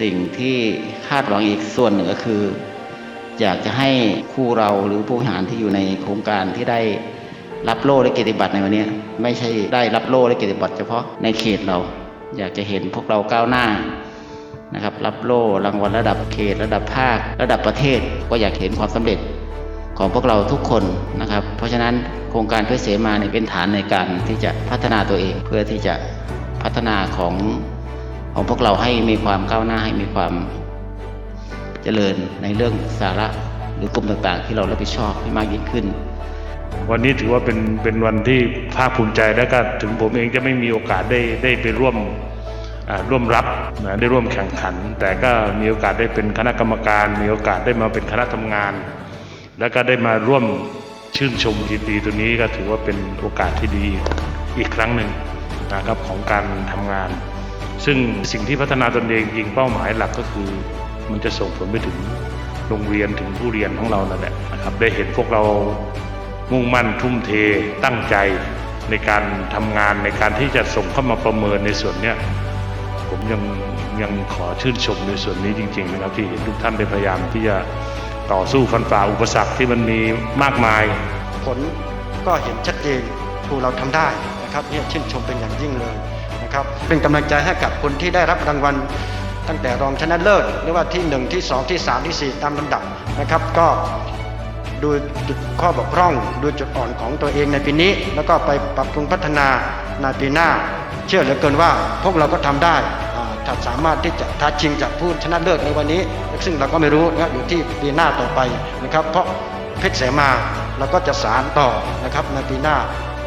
สิ่งที่คาดหวังอีกส่วนหนึ่งก็คือ อยากจะให้ครูเราหรือผู้บริหารที่อยู่ในโครงการที่ได้รับโล่และเกียรติบัตรในวันนี้ ไม่ใช่ได้รับโล่และเกียรติบัตรเฉพาะในเขตเรา อยากจะเห็นพวกเราก้าวหน้านะครับรับโล่รางวัลระดับเขต ระดับภาค ระดับประเทศ ก็อยากเห็นความสำเร็จของพวกเราทุกคนนะครับ เพราะฉะนั้นโครงการเพื่อเสมาเนี่ยเป็นฐานในการที่จะพัฒนาตัวเองเพื่อที่จะพัฒนาของ ของพวกเราให้มีความก้าวหน้าให้มีความเจริญในเรื่องสาระหรือกลุ่มต่างๆ ที่เรารับผิดชอบให้มากยิ่งขึ้น วันนี้ถือว่าเป็นเป็นวันที่ภาคภูมิใจและก็ถึงผมเองจะไม่มีโอกาสได้ได้ไปร่วมร่วมรับนะได้ร่วมแข่งขัน แต่ก็มีโอกาสได้เป็นคณะกรรมการ มีโอกาสได้มาเป็นคณะทำงาน แล้วก็ได้มาร่วมชื่นชมยินดีตัวนี้ก็ถือว่าเป็นโอกาสที่ดีอีกครั้งหนึ่งนะครับของการทำงาน ซึ่งสิ่งที่พัฒนาตนเองยิงเป้าหมายหลักก็คือ มันจะส่งผลไปถึงโรงเรียนถึงผู้เรียนของเรานั่นแหละนะครับได้เห็นพวกเรามุ่งมั่นทุ่มเทตั้งใจในการทำงานในการที่จะส่งเข้ามาประเมินในส่วนเนี้ยผมยังยังขอชื่นชมในส่วนนี้จริง ๆ นะครับที่เห็นทุกท่านได้พยายามที่จะต่อสู้ฟันฝ่าอุปสรรคที่มันมีมากมาย ผลก็เห็นชัดเจนครูเราทำได้นะครับเนี่ยชื่นชมเป็นอย่างยิ่งเลย นะครับเป็นกำลังใจให้กับคนที่ได้รับรางวัล ตั้งแต่รองชนะเลิศหรือว่าที่ 1 ที่ 2 ที่ 3 ที่ 4 ตามลำดับนะครับ ก็ดูจุดข้อบกพร่อง ดูจุดอ่อนของตัวเองในปีนี้ แล้วก็ไปปรับปรุงพัฒนาในปีหน้า เชื่อเหลือเกินว่าพวกเราก็ทำได้ถ้าสามารถที่จะท้าชิงจากผู้ชนะเลิศในวันนี้ ซึ่งเราก็ไม่รู้นะอยู่ที่ปีหน้าต่อไปนะครับ เพราะเพชรเสมาเราก็จะสารต่อนะครับในปีหน้า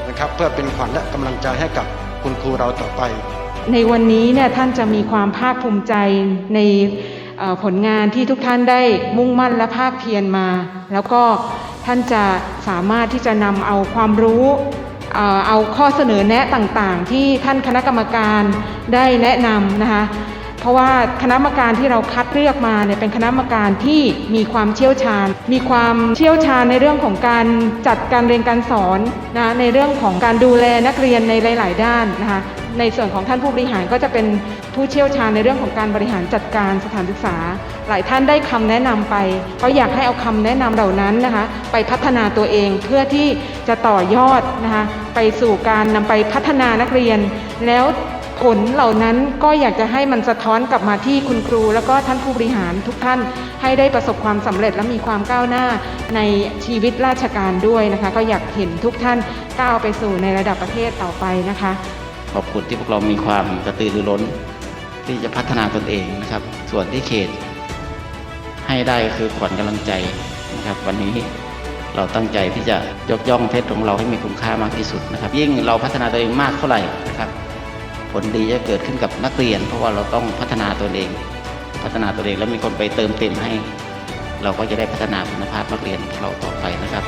นะครับ เพื่อเป็นขวัญและกำลังใจให้กับ คุณครูเราต่อไป ในวันนี้เนี่ยท่านจะมีความภาคภูมิใจในผลงานที่ทุกท่านได้มุ่งมั่นและภาคเพียรมา แล้วก็ท่านจะสามารถที่จะนำเอาความรู้เอาข้อเสนอแนะต่างๆ ที่ท่านคณะกรรมการได้แนะนำนะคะ เพราะว่าคณะกรรมการที่เราคัดเลือกมาเนี่ยเป็นคณะกรรมการที่มีความเชี่ยวชาญ มีความเชี่ยวชาญในเรื่องของการจัดการเรียนการสอนนะในเรื่องของการดูแลนักเรียนในหลาย ๆ ด้านนะคะในส่วนของท่านผู้บริหารก็จะเป็นผู้เชี่ยวชาญในเรื่องของการบริหารจัดการสถานศึกษา หลายท่านได้คำแนะนำไปก็อยากให้เอาคำแนะนำเหล่านั้นนะคะไปพัฒนาตัวเองเพื่อที่จะต่อยอดนะคะไปสู่การนำไปพัฒนานักเรียน แล้ว ผลเหล่านั้นก็อยากจะให้มันสะท้อนกลับมาที่คุณครู แล้วก็ท่านผู้บริหารทุกท่านให้ได้ประสบความสำเร็จและมีความก้าวหน้าในชีวิตราชการด้วยนะคะ ก็อยากเห็นทุกท่านก้าวไปสู่ในระดับประเทศต่อไปนะคะ ขอบคุณที่พวกเรามีความกระตือรือร้น ที่จะพัฒนาตนเองนะครับ ส่วนที่เขต ให้ได้ก็คือขวัญกำลังใจนะครับ วันนี้เราตั้งใจที่จะยกย่องเพชรของเราให้มีคุณค่ามากที่สุดนะครับ ยิ่งเราพัฒนาตัวเองมากเท่าไหร่นะครับ ผลดีจะเกิดขึ้นกับนักเรียน เพราะว่าเราต้องพัฒนาตัวเอง พัฒนาตัวเองแล้วมีคนไปเติมเต็มให้ เราก็จะได้พัฒนาคุณภาพนักเรียนเราต่อไปนะครับ